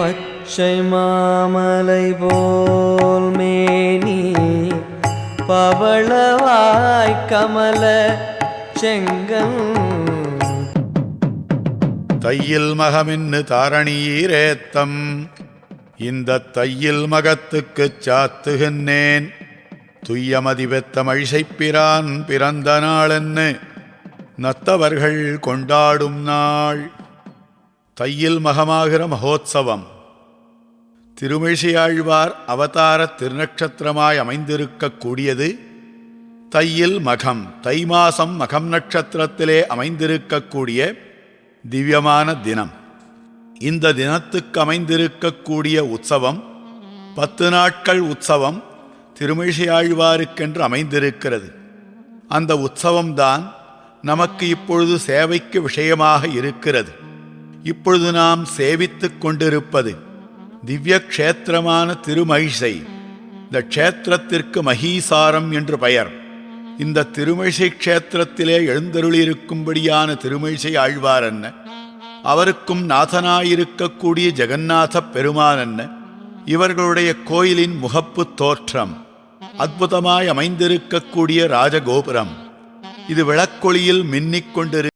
பச்சை மாமலை போல் மேனி பவளவாய் கமல செங்கன் தையில் மகமின்னு தாரணீரேத்தம் இந்த தையில் மகத்துக்குச் சாத்துகின்றேன். துய்யமதி பெத்த மழிசைப்பிரான் பிறந்த நாளென்னு நத்தவர்கள் கொண்டாடும் நாள். தையில் மகமாகிற மகோத்சவம். திருமிழிசையாழ்வார் அவதார திருநட்சத்திரமாய் அமைந்திருக்கக்கூடியது தையில் மகம் தை மாசம் மகம் நட்சத்திரத்திலே அமைந்திருக்கக்கூடிய திவ்யமான தினம். இந்த தினத்துக்கு அமைந்திருக்கக்கூடிய உற்சவம் பத்து நாட்கள் உற்சவம் திருமிழிசையாழ்வாருக்கென்று அமைந்திருக்கிறது. அந்த உற்சவம்தான் நமக்கு இப்பொழுது சேவைக்கு விஷயமாக இருக்கிறது. இப்பொழுது நாம் சேவித்து கொண்டிருப்பது திவ்ய க்ஷேத்திரமான திருமழிசை இந்த க்ஷேத்திரத்திற்கு மகீசாரம் என்று பெயர். இந்த திருமிழிசை க்ஷேத்திரத்திலே எழுந்தருளியிருக்கும்படியான திருமிழிசை ஆழ்வார் என்ன? அவருக்கும் நாதனாயிருக்கக்கூடிய ஜெகநாத பெருமான் என்ன? இவர்களுடைய கோயிலின் முகப்பு தோற்றம். அற்புதமாய் அமைந்திருக்கக்கூடிய ராஜகோபுரம். இது விளக்கொளியில் மின்னிக் கொண்டிரு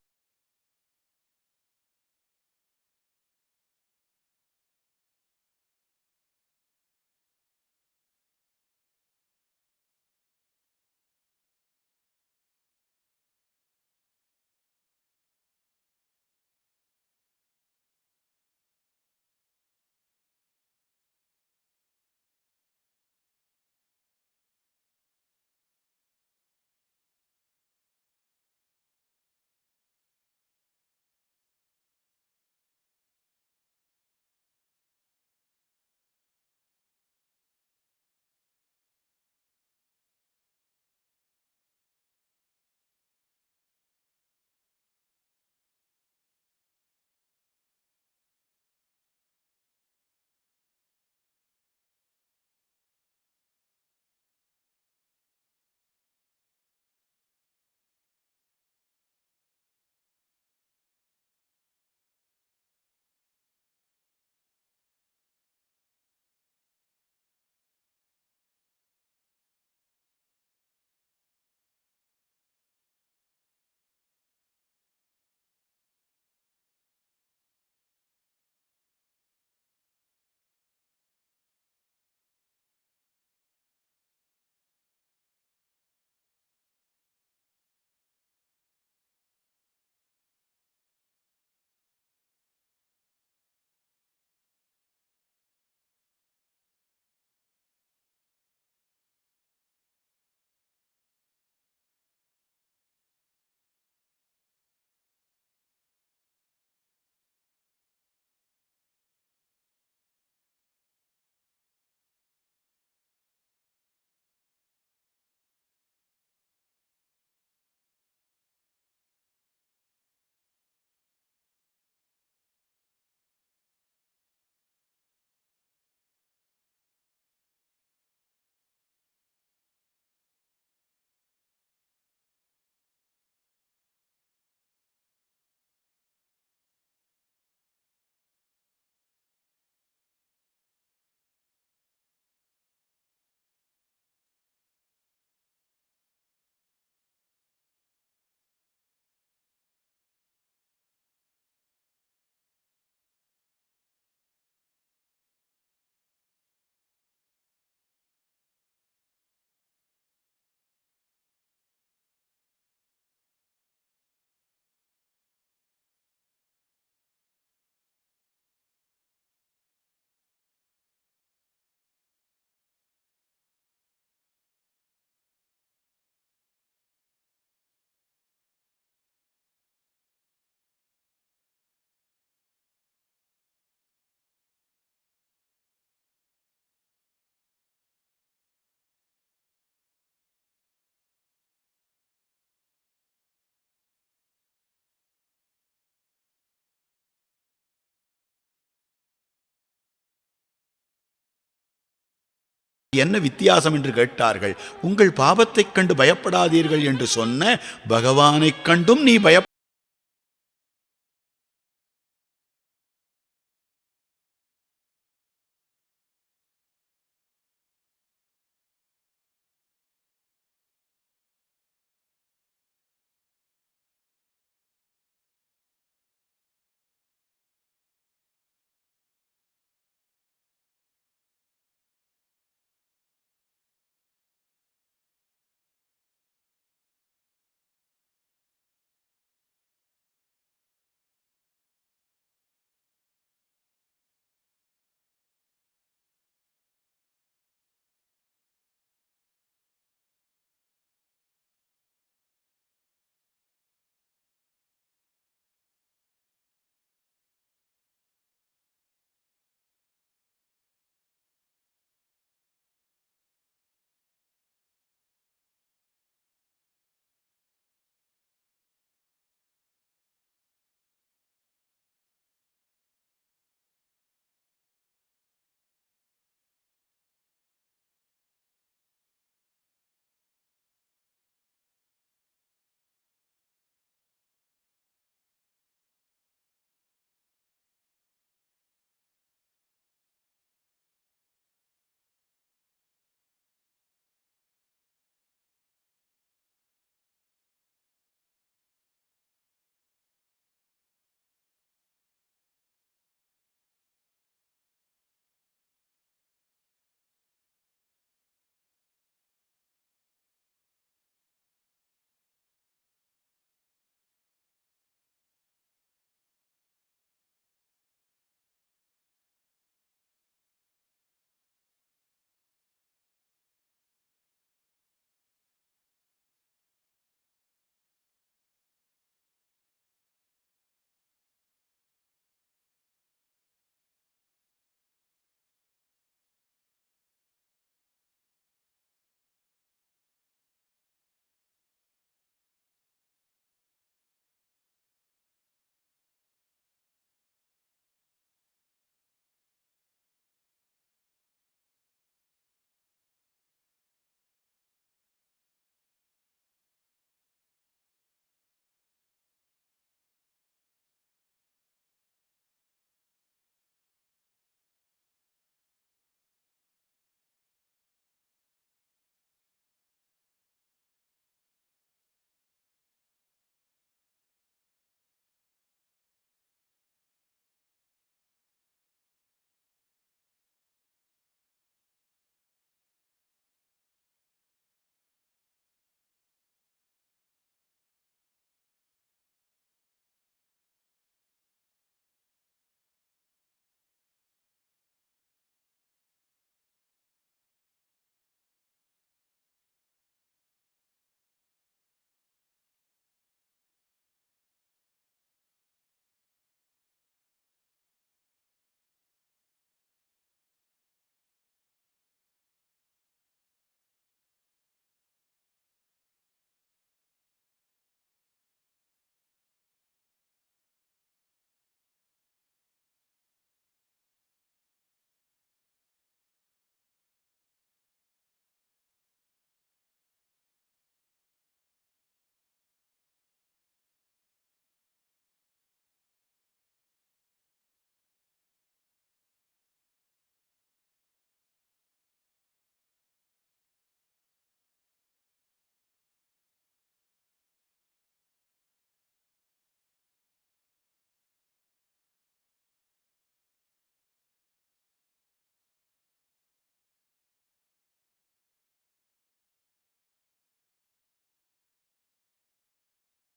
என்ன வித்தியாசம் என்று கேட்டார்கள்? உங்கள் பாவத்தைக் கண்டு பயப்படாதீர்கள் என்று சொன்ன பகவானைக் கண்டும் நீ பய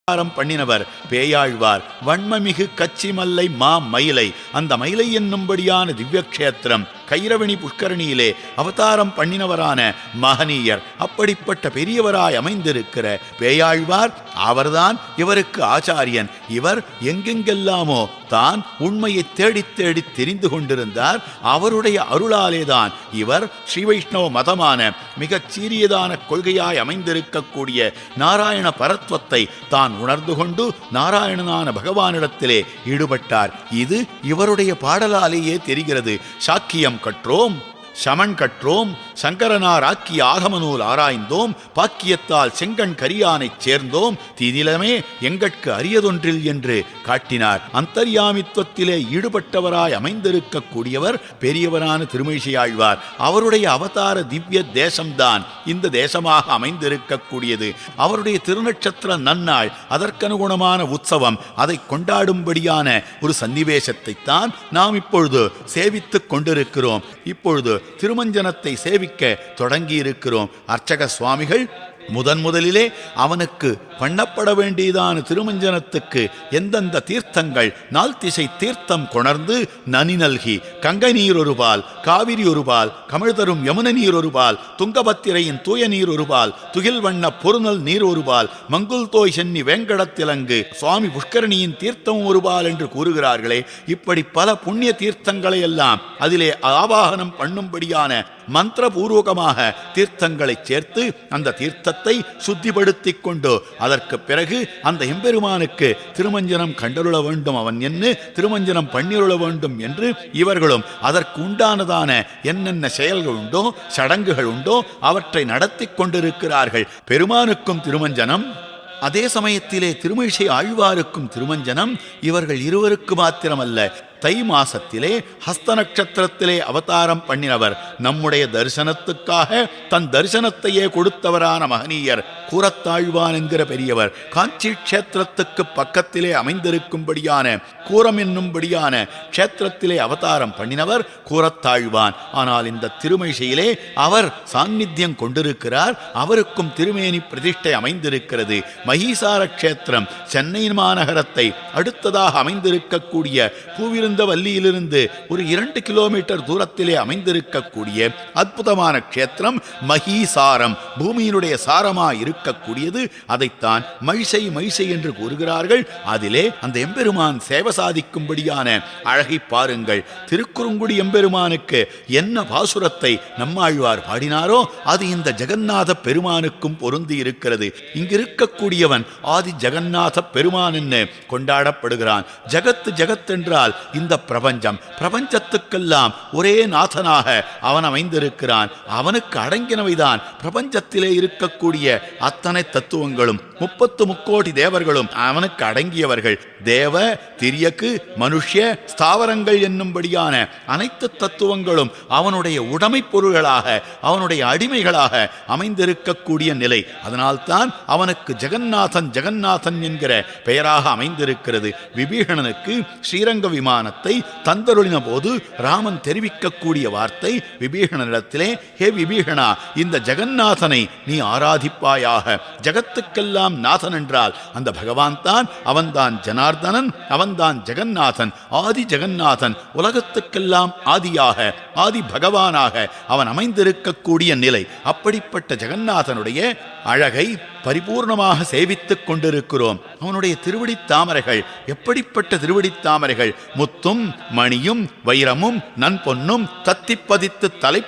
அவதாரம் பண்ணினவர். பேயாழ்வார் வன்மமிகு கச்சி மல்லை மா மயிலை. அந்த மயிலை என்னும்படியான திவ்யக்ஷேத்திரம் கைரவணி புஷ்கரணியிலே அவதாரம் பண்ணினவரான மகனீயர். அப்படிப்பட்ட பெரியவராய் அமைந்திருக்கிற பேயாழ்வார் அவர்தான் இவருக்கு ஆச்சாரியன். இவர் எங்கெங்கெல்லாமோ தான் உண்மையை தேடித் தேடி தெரிந்து கொண்டிருந்தார். அவருடைய அருளாலேதான் இவர் ஸ்ரீ வைஷ்ணவ மதமான மிகச் சீரியதான கொள்கையாய் அமைந்திருக்கக்கூடிய நாராயண பரத்வத்தை தான் உணர்ந்து கொண்டு நாராயணனான பகவானிடத்திலே ஈடுபட்டார். இது இவருடைய பாடலாலேயே தெரிகிறது. சாக்கியம் கற்றோம். சமன் கற்றோம் சங்கரனார் ஆக்கிய ஆகமநூல் ஆராய்ந்தோம் பாக்கியத்தால் செங்கண் கரியானைச் சேர்ந்தோம் தீதிலமே எங்கட்கு அரியதொன்றில் என்று காட்டினார். அந்தர்யாமித்துவத்திலே ஈடுபட்டவராய் அமைந்திருக்கக்கூடியவர் பெரியவரான திருமழிசையாழ்வார் அவருடைய அவதார திவ்ய தேசம்தான் இந்த தேசமாக அமைந்திருக்கக்கூடியது. அவருடைய திருநட்சத்திர நன்னாள் அதற்கனுகுணமான உற்சவம் அதை கொண்டாடும்படியான ஒரு சன்னிவேசத்தைத்தான் நாம் இப்பொழுது சேவித்துக் கொண்டிருக்கிறோம். இப்பொழுது திருமஞ்சனத்தை சேவிக்க தொடங்கியிருக்கிறோம். அர்ச்சக சுவாமிகள் முதன் முதலிலே அவனுக்கு பண்ணப்பட வேண்டியதான திருமஞ்சனத்துக்கு எந்தெந்த தீர்த்தங்கள் நால் திசை தீர்த்தம் கொணர்ந்து நனி நல்கி கங்கை நீர் ஒருபால் காவிரி ஒருபால் கமிழ்தரும் யமுன நீர் ஒருபால் துங்கபத்திரையின் தூய நீர் ஒருபால் துகில் வண்ண பொருநல் நீர் ஒருபால் மங்குல் தோய் சென்னி வேங்கடத்திலங்கு சுவாமி புஷ்கரணியின் தீர்த்தம் ஒருபால் என்று கூறுகிறார்களே இப்படி பல புண்ணிய தீர்த்தங்களை எல்லாம் அதிலே ஆவாகனம் பண்ணும்படியான மந்திரபூர்வகமாக தீர்த்தங்களை சேர்த்து அந்த தீர்த்தத்தை சுத்திப்படுத்திக் கொண்டு அதற்கு பிறகு அந்த எம்பெருமானுக்கு திருமஞ்சனம் கண்டருள வேண்டும் அவன் என்ன திருமஞ்சனம் பண்ணிருள வேண்டும் என்று இவர்களும் அதற்கு உண்டானதான என்னென்ன செயல்கள் உண்டோ சடங்குகள் உண்டோ அவற்றை நடத்தி கொண்டிருக்கிறார்கள். பெருமானுக்கும் திருமஞ்சனம் அதே சமயத்திலே திருமிழிசை ஆழ்வாருக்கும் திருமஞ்சனம் இவர்கள் இருவருக்கு மாத்திரமல்ல. தை மாசத்திலே ஹஸ்த நட்சத்திரத்திலே அவதாரம் பண்ணினவர். நம்முடைய தரிசனத்துக்காக தன் தரிசனத்தையே கொடுத்தவரான மகனீயர் கூரத்தாழ்வான் என்கிற பெரியவர் காஞ்சி க்ஷேத்திரத்துக்கு பக்கத்திலே அமைந்திருக்கும்படியான கூரம் என்னும்படியான க்ஷேத்திரத்திலே அவதாரம் பண்ணினவர் கூரத்தாழ்வான். ஆனால் இந்த திருமைசையிலே அவர் சாநித்தியம் கொண்டிருக்கிறார் அவருக்கும் திருமேனி பிரதிஷ்டை அமைந்திருக்கிறது. மகீசார க்ஷேத்திரம் சென்னை மாநகரத்தை அடுத்ததாக அமைந்திருக்கக்கூடிய இருந்த வள்ளியிலிருந்து ஒரு இரண்டு கிலோமீட்டர் தூரத்திலே அமைந்திருக்கக்கூடிய அற்புதமான க்ஷேத்திரம் மகீசாரம். பூமியினுடைய சாரமா இருக்கக்கூடியது. அதைத்தான் மைசை மைசை என்று கூறுகிறார்கள். அதிலே அந்த எம்பெருமான் சேவை சாதிக்கும்படியான அழகை பாருங்கள். திருக்குறுங்குடி எம்பெருமானுக்கு என்ன பாசுரத்தை நம்மாழ்வார் பாடினாரோ அது இந்த ஜெகநாத பெருமானுக்கும் பொருந்தி இருக்கிறது. இங்கிருக்கக்கூடியவன் ஆதி ஜெகநாத பெருமான் என்று கொண்டாடப்படுகிறான். ஜகத்து ஜெகத் என்றால் இந்த பிரபஞ்சம். பிரபஞ்சத்துக்கெல்லாம் ஒரே நாதனாக அவன் அமைந்திருக்கிறான். அவனுக்கு அடங்கினவைதான். பிரபஞ்சத்திலே இருக்கக்கூடிய அத்தனை தத்துவங்களும் முப்பத்து முக்கோடி தேவர்களும் அவனுக்கு அடங்கியவர்கள். தேவ திரியக்கு மனுஷ்ய ஸ்தாவரங்கள் என்னும்படியான அனைத்து தத்துவங்களும் அவனுடைய உடைமை பொருள்களாக அவனுடைய அடிமைகளாக அமைந்திருக்கக்கூடிய நிலை. அதனால்தான் அவனுக்கு ஜெகநாதன் ஜெகநாதன் என்கிற பெயராக அமைந்திருக்கிறது. விபீஷணனுக்கு ஸ்ரீரங்க விமானத்தை தந்தருளின போது ராமன் தெரிவிக்கக்கூடிய வார்த்தை விபீஷணனிடத்திலே ஹே விபீஷணா இந்த ஜெகநாதனை நீ ஆராதிப்பாயாக. ஜகத்துக்கெல்லாம் நாதன் என்றால் அந்த பகவான் தான் அவன்தான் ஜனார்தனன் அவன்தான் ஜெகந்நாதன் ஆதி ஜெகந்நாதன் உலகத்துக்கெல்லாம் ஆதியாக ஆதி பகவானாக அவன் அமைந்திருக்கக்கூடிய நிலை. அப்படிப்பட்ட ஜெகந்நாதனுடைய அழகை பரிபூர்ணமாக சேவித்துக் கொண்டிருக்கிறோம். அவனுடைய திருவடி தாமரைகள் எப்படிப்பட்ட திருவடி தாமரைகள்? முத்தும் மணியும் வைரமும் நன்பொன்னும் தத்திப்பதித்து தலை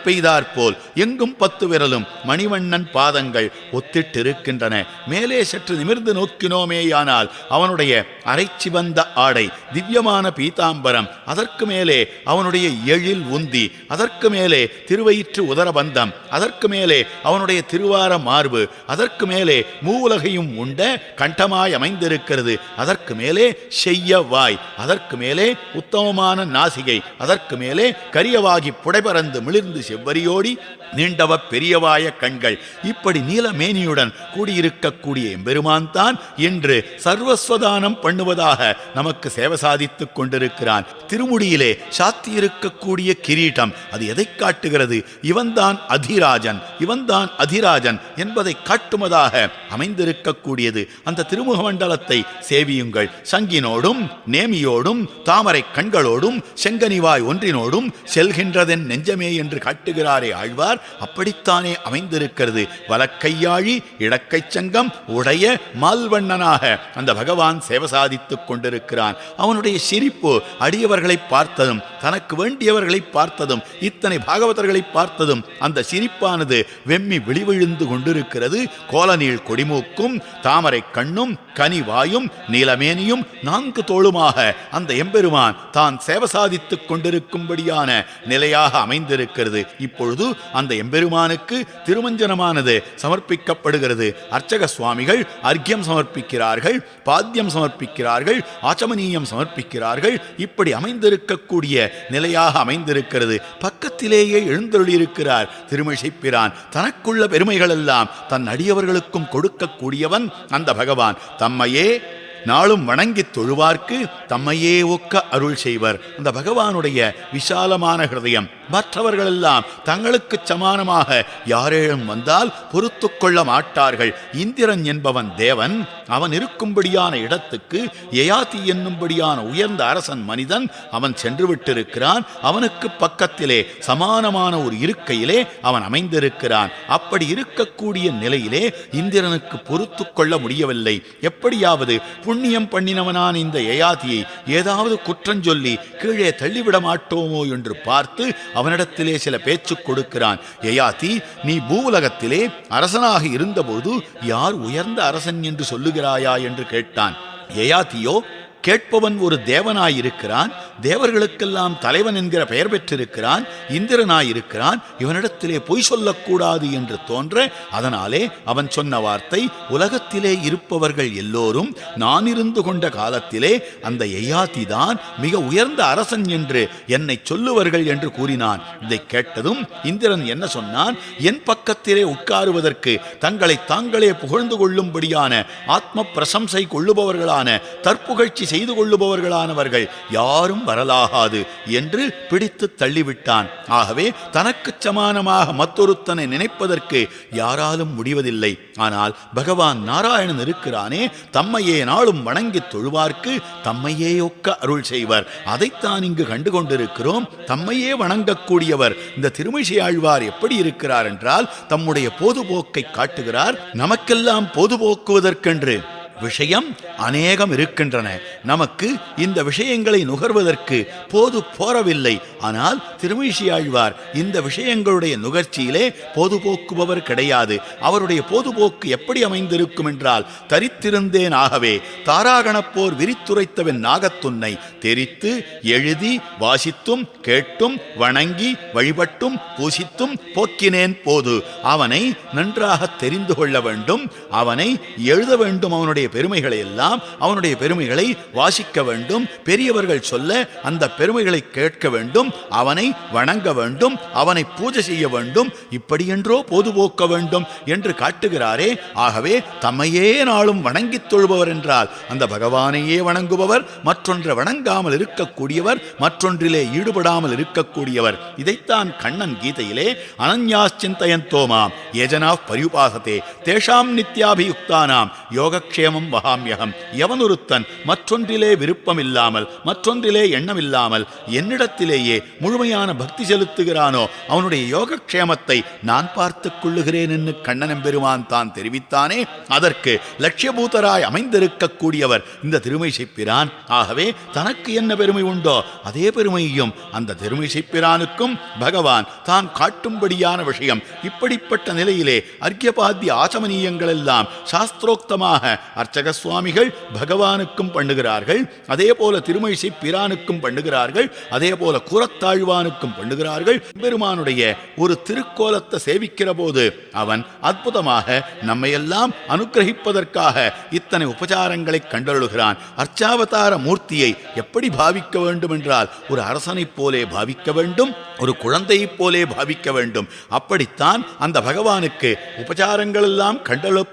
போல் எங்கும் பத்து விரலும் மணிவண்ணன் பாதங்கள் ஒத்திட்டிருக்கின்றன. மேலே சற்று நிமிர்ந்து நோக்கினோமேயானால் அவனுடைய அரைச்சிவந்த ஆடை திவ்யமான பீதாம்பரம் அதற்கு மேலே அவனுடைய எழில் உந்தி அதற்கு மேலே திருவயிற்று உதரபந்தம் அதற்கு மேலே அவனுடைய திருவார மார்பு அதற்கு மேலே மூவுலகையும் உண்ட கண்டமாய் அமைந்திருக்கிறது. அதற்கு மேலே செய்ய வாய் அதற்கு மேலே உத்தமமான நாசிகை அதற்கு மேலே கரியவாகி புடைபறந்து மிளிர்ந்து செவ்வரியோடி நீண்டவ பெரியவாய கண்கள். இப்படி நீலமேனியுடன் கூடியிருக்கக்கூடிய எம்பெருமான் தான் இன்று சர்வஸ்வதானம் பண்ணுவதாக நமக்கு சேவை சாதித்துக் கொண்டிருக்கிறான். திருமுடியிலே சாத்தியிருக்கக்கூடிய கிரீட்டம் அது எதை காட்டுகிறது? இவன்தான் அதிராஜன் இவன்தான் அதிராஜன் என்பதை காட்டுவதாக அமைந்திருக்கக்கூடியது. அந்த திருமுக மண்டலத்தை சேவியுங்கள். சங்கினோடும் நேமியோடும் தாமரை கண்களோடும் செங்கனிவாய் ஒன்றினோடும் செல்கின்றதென் நெஞ்சமே என்று காட்டுகிறாரே ஆழ்வார். அப்படித்தானே அமைந்திருக்கிறது. வலக்கையாழி இடக்கைச் சங்கம் உடைய மால்வண்ணனாக அந்த பகவான் சேவசாதித்துக் கொண்டிருக்கிறான். அவனுடைய சிரிப்பு அடியவர்களை பார்த்ததும் தனக்கு வேண்டியவர்களை பார்த்ததும் இத்தனை பாகவதர்களை பார்த்ததும் அந்த சிரிப்பானது வெம்மி விழிவிழுந்து கொண்டிருக்கிறது. கோலநீள் கொடிமூக்கும் தாமரை கண்ணும் கனிவாயும் நீலமேனியும் நான்கு தோளுமாக அந்த எம்பெருமான் தான் சேவசாதித்துக் கொண்டிருக்கும்படியான நிலையாக அமைந்திருக்கிறது. இப்பொழுது அந்த எம்பெருமானுக்கு திருமஞ்சனமானது சமர்ப்பிக்கப்படுகிறது. அர்ச்சக சுவாமிகள் அர்க்கியம் சமர்ப்பிக்கிறார்கள் பாத்தியம் சமர்ப்பிக்கிறார்கள் ஆச்சமனீயம் சமர்ப்பிக்கிறார்கள். இப்படி அமைந்திருக்கக்கூடிய நிலையாக அமைந்திருக்கிறது. பக்கத்திலேயே எழுந்தருளியிருக்கிறார். திருமிழிப்பிரான் தனக்குள்ள பெருமைகள் எல்லாம் தன் அடியவர்களுக்கும் கொடுக்கக்கூடியவன் அந்த பகவான். தம்மையே நாளும் வணங்கித் தொழுவார்க்கு தம்மையே ஒக்க அருள் செய்வர். அந்த பகவானுடைய விசாலமான ஹிருதயம். மற்றவர்களெல்லாம் தங்களுக்கு சமானமாக யாரேனும் வந்தால் பொறுத்து கொள்ள மாட்டார்கள். இந்திரன் என்பவன் தேவன் அவன் இருக்கும்படியான இடத்துக்கு யயாதி என்னும்படியான உயர்ந்த அரசன் மனிதன் அவன் சென்று விட்டிருக்கிறான் அவனுக்கு பக்கத்திலே சமானமான ஒரு இருக்கையிலே அவன் அமைந்திருக்கிறான். அப்படி இருக்கக்கூடிய நிலையிலே இந்திரனுக்கு பொறுத்து கொள்ள முடியவில்லை. எப்படியாவது புண்ணியம் பண்ணினவனான இந்த யயாதியை ஏதாவது குற்றஞ்சொல்லி கீழே தள்ளிவிட மாட்டோமோ என்று பார்த்து அவனிடத்திலே சில பேச்சு கொடுக்கிறான். யயாதி நீ பூவுலகத்திலே அரசனாக இருந்தபோது யார் உயர்ந்த அரசன் என்று சொல்லுகிறாயா என்று கேட்டான். யயாதியோ கேட்பவன் ஒரு தேவனாயிருக்கிறான் தேவர்களுக்கெல்லாம் தலைவன் என்கிற பெயர் பெற்றிருக்கிறான் இந்திரனாயிருக்கிறான் இவனிடத்திலே பொய் சொல்லக்கூடாது என்று தோன்ற அதனாலே அவன் சொன்ன வார்த்தை உலகத்திலே இருப்பவர்கள் எல்லோரும் நான் இருந்து கொண்ட காலத்திலே அந்த எயாதி தான் மிக உயர்ந்த அரசன் என்று என்னை சொல்லுவர்கள் என்று கூறினான். இதை கேட்டதும் இந்திரன் என்ன சொன்னான்? என் பக்கத்திலே உட்காருவதற்கு தங்களை தாங்களே புகழ்ந்து கொள்ளும்படியான ஆத்ம பிரசம்சை கொள்ளுபவர்களான தற்புகழ்ச்சி செய்து கொள்ளுபவர்களானவர்கள் யாரும் வரலாகாது என்று பிடித்து தள்ளிவிட்டான். ஆகவே தனக்கு சமானமாக மற்றொருத்தனை நினைப்பதற்கு யாராலும் முடிவதில்லை. ஆனால் பகவான் நாராயணன் இருக்கிறானே தம்மையே நாளும் வணங்கித் தொழுவார்க்கு தம்மையே ஒக்க அருள் செய்வர். அதைத்தான் இங்கு கண்டு கொண்டிருக்கிறோம் தம்மையே வணங்கக்கூடியவர். இந்த திருமிஷி ஆழ்வார் எப்படி இருக்கிறார் என்றால் தம்முடைய பொதுபோக்கை காட்டுகிறார். நமக்கெல்லாம் பொதுபோக்குவதற்கென்று. விஷயம் அநேகம் இருக்கின்றன. நமக்கு இந்த விஷயங்களை நுகர்வதற்கு போது போரவில்லை ஆனால் திருமிழியாழ்வார் இந்த விஷயங்களுடைய நுகர்ச்சியிலே போதுபோக்குபவர் கிடையாது. அவருடைய பொதுபோக்கு எப்படி அமைந்திருக்கும் என்றால் தரித்திருந்தேன் ஆகவே தாராகணப்போர் விரித்துரைத்தவன் நாகத்துன்னை தெரித்து எழுதி வாசித்தும் கேட்டும் வணங்கி வழிபட்டும் பூசித்தும் போக்கினேன் போது அவனை நன்றாக தெரிந்து கொள்ள வேண்டும் அவனை எழுத வேண்டும் அவனுடைய பெருமைகளை எல்லாம் அவனுடைய பெருமைகளை வாசிக்க வேண்டும் பெரியவர்கள் சொல்ல அந்த பெருமைகளை கேட்க வேண்டும் அவனை வணங்க வேண்டும் அவனை பூஜை செய்ய வேண்டும் இப்படியென்றோ பொதுபோக்க வேண்டும் என்று காட்டுகிறாரே. ஆகவே தம்மையே நாளும் வணங்கித் தொழுபவர் என்றால் அந்த பகவானையே வணங்குபவர் மற்றொன்றை வணங்காமல் இருக்கக்கூடியவர் மற்றொன்றிலே ஈடுபடாமல் இருக்கக்கூடியவர். இதைத்தான் கண்ணன் கீதையிலே அனன்யாச்சிந்தயந்தோமாம் ஏஜனா பரியுபாசத்தே தேஷாம் நித்யாபியுக்தானாம் யோகக்ஷேமம் வகாமியகம் எவனொருத்தன் மற்றொன்றிலே விருப்பம் இல்லாமல் மற்றொன்றிலே எண்ணம் இல்லாமல் என்னிடத்திலேயே முழுமையான பக்தி செலுத்துகிறானோ அவனுடைய யோகக்ஷேமத்தை நான் பார்த்துக் கொள்ளுகிறேன் என்று கண்ணனம் பெருமான் தான் தெரிவித்தானே? அதற்கு லட்சியபூதராய் அமைந்திருக்கக்கூடியவர் இந்த திருமை செய்ப்பிரான் ஆகவே தனக்கு என்ன பெருமை உண்டோ அதே பெருமையும் அந்த திருமை செய்ப்பிரானுக்கும் பகவான் தான் காட்டும்படியான விஷயம். இப்படிப்பட்ட நிலையிலே அர்க்கியபாத்திய ஆச்சமனீயங்கள் எல்லாம் சாஸ்திரோக்தமாக அர்ச்சக சுவாமிகள் பகவானுக்கும் பண்ணுகிறார்கள். அதே போல திருமழிசை பிரானுக்கும் பண்ணுகிறார்கள். அதே போல குரத்தாழ்வானுக்கும் பண்ணுகிறார்கள். பெருமானுடைய ஒரு திருக்கோலத்தை சேவிக்கிற போது அவன் அற்புதமாக நம்மையெல்லாம் அனுக்கிரகிப்பதற்காக இத்தனை உபச்சாரங்களை கண்டருளுகிறான். அர்ச்சாவதார மூர்த்தியை எப்படி பாவிக்க வேண்டும் என்றால் ஒரு அரசனைப் போலே பாவிக்க வேண்டும். ஒரு குழந்தையைப் போலே பாவிக்க வேண்டும். அப்படித்தான் அந்த பகவானுக்கு உபச்சாரங்களெல்லாம் எல்லாம்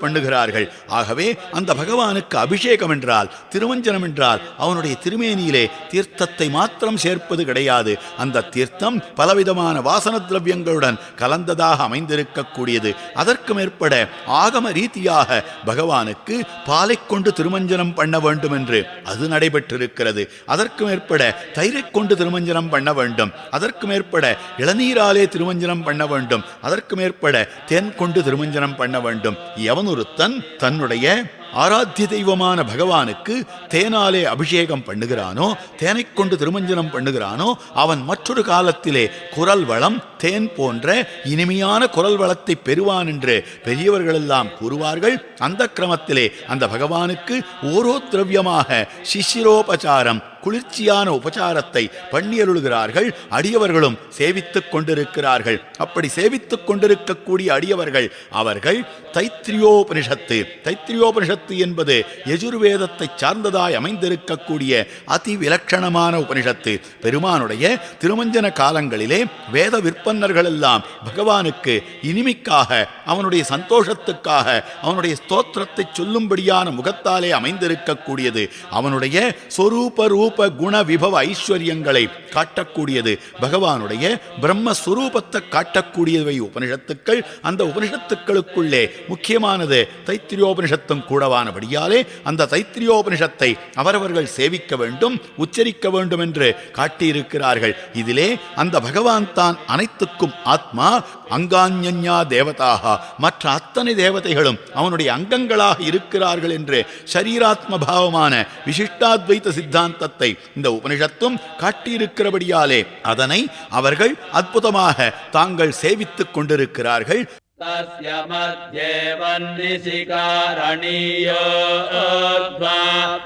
பண்ணுகிறார்கள். ஆகவே அந்த பகவானுக்கு அபிஷேகம் என்றால் திருமஞ்சனம் என்றால் அவனுடைய திருமேனியிலே தீர்த்தத்தை மாத்திரம் சேர்ப்பது கிடையாது. அந்த தீர்த்தம் பலவிதமான வாசன திரவியங்களுடன் கலந்ததாக அமைந்திருக்கக்கூடியது. அதற்கு மேற்பட ஆகம ரீதியாக பகவானுக்கு பாலை கொண்டு திருமஞ்சனம் பண்ண வேண்டும் என்று அது நடைபெற்றிருக்கிறது. அதற்கு மேற்பட தயிரை கொண்டு திருமஞ்சனம் பண்ண வேண்டும். அதற்கு மேற்பட இளநீராலே திருமஞ்சனம் பண்ண வேண்டும். அதற்கு மேற்பட தேன் கொண்டு திருமஞ்சனம் பண்ண வேண்டும். எவனொருத்தன் தன்னுடைய ஆராத்திய தெய்வமான பகவானுக்கு தேனாலே அபிஷேகம் பண்ணுகிறானோ தேனைக் கொண்டு திருமஞ்சனம் பண்ணுகிறானோ அவன் மற்றொரு காலத்திலே குரல் வளம் தேன் போன்ற இனிமையான குரல் வளத்தை பெறுவான் என்று பெரியவர்களெல்லாம் கூறுவார்கள். அந்த கிரமத்திலே அந்த பகவானுக்கு ஓரோ திரவியமாக சிசிரோபசாரம் குளிர்ச்சியான உபசாரத்தை பண்ணியருளுகிறார்கள். அடியவர்களும் சேவித்துக் கொண்டிருக்கிறார்கள். அப்படி சேவித்துக் கொண்டிருக்கக்கூடிய அடியவர்கள் அவர்கள் தைத்திரியோபனிஷத்து தைத்திரியோபனிஷத்து என்பது யஜுர்வேதத்தை சார்ந்ததாய் அமைந்திருக்கக்கூடிய அதி விலட்சணமான உபனிஷத்து. பெருமானுடைய திருமஞ்சன காலங்களிலே வேத விற்பன்னர்கள் எல்லாம் பகவானுக்கு இனிமைக்காக அவனுடைய சந்தோஷத்துக்காக அவனுடைய ஸ்தோத்திரத்தை சொல்லும்படியான முகத்தாலே அமைந்திருக்கக்கூடியது. அவனுடைய சொரூப ரூப குண விபவ ஐஸ்வர்யங்களை காட்டக்கூடியது. பகவானுடைய பிரம்மஸ்வரூபத்தை காட்டக்கூடியவை உபனிஷத்துக்கள். அந்த உபனிஷத்துக்களுக்குள்ளே முக்கியமானது தைத்திரியோபனிஷத்தும் கூடவானபடியாலே அந்த தைத்திரியோபனிஷத்தை அவரவர்கள் சேவிக்க வேண்டும் உச்சரிக்க வேண்டும் என்று காட்டியிருக்கிறார்கள். இதிலே அந்த பகவான் தான் அனைத்துக்கும் ஆத்மா அங்காஞ்சன்யா தேவதாக. மற்ற அத்தனை தேவதைகளும் அவனுடைய அங்கங்களாக இருக்கிறார்கள் என்று சரீராத்ம பாவமான விசிஷ்டாத்வைத்த சித்தாந்தத்தை இந்த உபனிஷத்தும் காட்டியிருக்கிறபடியாலே அதனை அவர்கள் அற்புதமாக தாங்கள் சேவித்துக் கொண்டிருக்கிறார்கள். तस्य मध्ये वह्निशिकारणीयो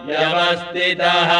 व्यवस्थितः